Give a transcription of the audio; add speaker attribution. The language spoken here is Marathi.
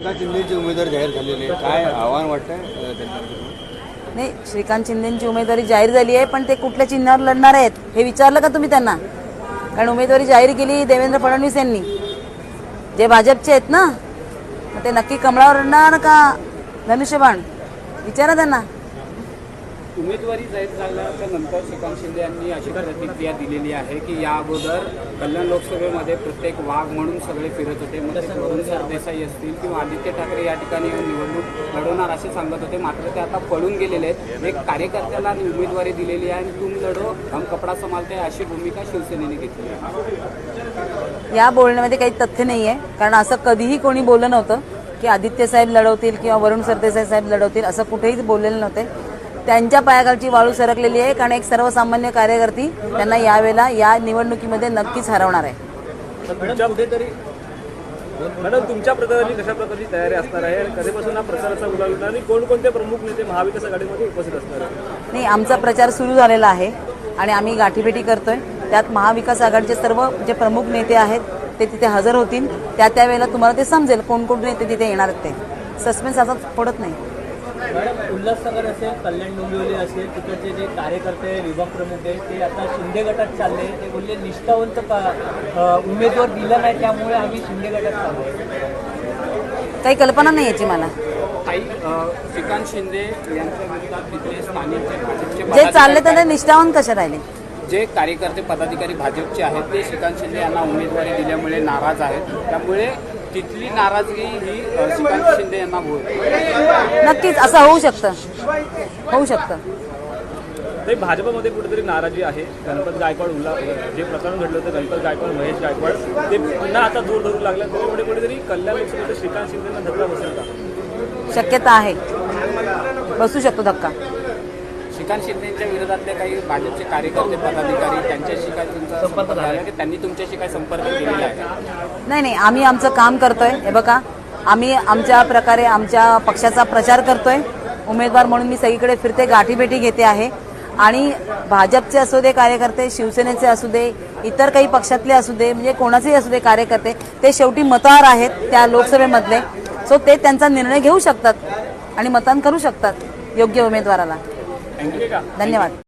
Speaker 1: शिंदेचे उमेदवार जाहीर झालेले काय आव्हान वाटतंय
Speaker 2: नाही श्रीकांत शिंदेची उमेदवारी जाहीर झाली आहे पण ते कुठल्या चिन्हावर लढणार आहेत हे विचारलं का तुम्ही त्यांना? कारण उमेदवारी जाहीर केली देवेंद्र फडणवीस यांनी. जे भाजपचे आहेत ना ते नक्की कमळावर लढणार का धनुष्यबाण? विचारा त्यांना.
Speaker 3: उमेदवारी जाहीर झाल्याच्यानंतर श्रीकांत शिंदे यांनी अशी प्रतिक्रिया दिलेली आहे की या अगोदर कल्याण लोकसभेमध्ये प्रत्येक वाघ म्हणून सगळे फिरत होते. मग वरुण सरदेसाई असतील किंवा आदित्य ठाकरे या ठिकाणी येऊन निवडणूक लढवणार असे सांगत होते. मात्र ते आता पळून गेलेले आहेत. एक कार्यकर्त्याला उमेदवारी दिलेली आहे आणि तुम लढो हम कपडा संभालते अशी भूमिका शिवसेनेने घेतली आहे.
Speaker 2: या बोलण्यामध्ये काही तथ्य नाही आहे कारण असं कधीही कोणी बोललं नव्हतं की आदित्य साहेब लढवतील किंवा वरुण सरदेसाई साहेब लढवतील असं कुठेही बोललेलं नव्हते. त्यांच्या पायाखालची वाळू सरकलेली आहे कारण एक सर्वसामान्य कार्यकर्ती त्यांना यावेळेला या निवडणुकीमध्ये नक्कीच हरवणार आहे.
Speaker 4: मॅडम तुमच्या प्रचाराची कशा प्रकारची तयारी असणार आहे? कधीपासून हा प्रचाराचा होणार आणि कोणकोणते प्रमुख नेते महाविकास आघाडीमध्ये उपस्थित असणार आहेत?
Speaker 2: नाही आमचा प्रचार सुरू झालेला आहे आणि आम्ही गाठीभेटी करतोय. त्यात महाविकास आघाडीचे सर्व जे प्रमुख नेते आहेत ते तिथे हजर होतील. त्या त्यावेळेला तुम्हाला ते समजेल कोण कोण नेते तिथे येणार आहेत ते. सस्पेन्स असा पडत नाही.
Speaker 5: मॅडम उल्हासनगर असेल कल्याण डोंबिवली असेल तिकडचे जे कार्यकर्ते विभाग प्रमुख आहेत ते आता शिंदे गटात चालले ते बोलले निष्ठावंत उमेदवार दिला नाही त्यामुळे आम्ही शिंदे गटात चाललो
Speaker 2: काही कल्पना नाही याची मला.
Speaker 3: काही श्रीकांत शिंदे यांच्या विरोधात तिथले स्थानिक जे
Speaker 2: चालले तर ते निष्ठावान कसे राहिले?
Speaker 3: जे कार्यकर्ते पदाधिकारी भाजपचे आहेत ते श्रीकांत शिंदे यांना उमेदवारी दिल्यामुळे नाराज आहेत. त्यामुळे तिथली नाराजगी ही श्रीकांत शिंदे यांना होईल
Speaker 2: नक्कीच असं होऊ शकतं. होऊ शकतं.
Speaker 4: ते भाजपमध्ये कुठेतरी नाराजी आहे. गणपत गायकवाड उल्हा जे प्रकरण घडलं होतं गणपत गायकवाड महेश गायकवाड ते पुन्हा आता दूर धरू लागले. त्यामुळे कुठेतरी कल्याण लोकसभेत श्रीकांत शिंदेना धक्का बसेल का
Speaker 2: शक्यता आहे. बसू शकतो धक्का.
Speaker 3: श्रीकांत शिंदेच्या विरोधातले काही भाजपचे कार्यकर्ते पदाधिकारी त्यांच्याशी काय तुमचा संपर्क झाला की म्हणजे त्यांनी तुमच्याशी काय संपर्क केलेला आहे?
Speaker 2: नाही नाही आम्ही आमचं काम करतोय. हे बघा आम्ही आमच्या प्रकारे आमच्या पक्षाचा प्रचार करतोय. उमेदवार म्हणून मी सगळीकडे फिरते गाठीभेटी घेते आहे. आणि भाजपचे असू दे कार्यकर्ते शिवसेनेचे असू दे इतर काही पक्षातले असू दे म्हणजे कोणाचेही असू दे कार्यकर्ते ते शेवटी मतदार आहेत त्या लोकसभेमधले. सो ते त्यांचा निर्णय घेऊ शकतात आणि मतदान करू शकतात योग्य उमेदवाराला. धन्यवाद.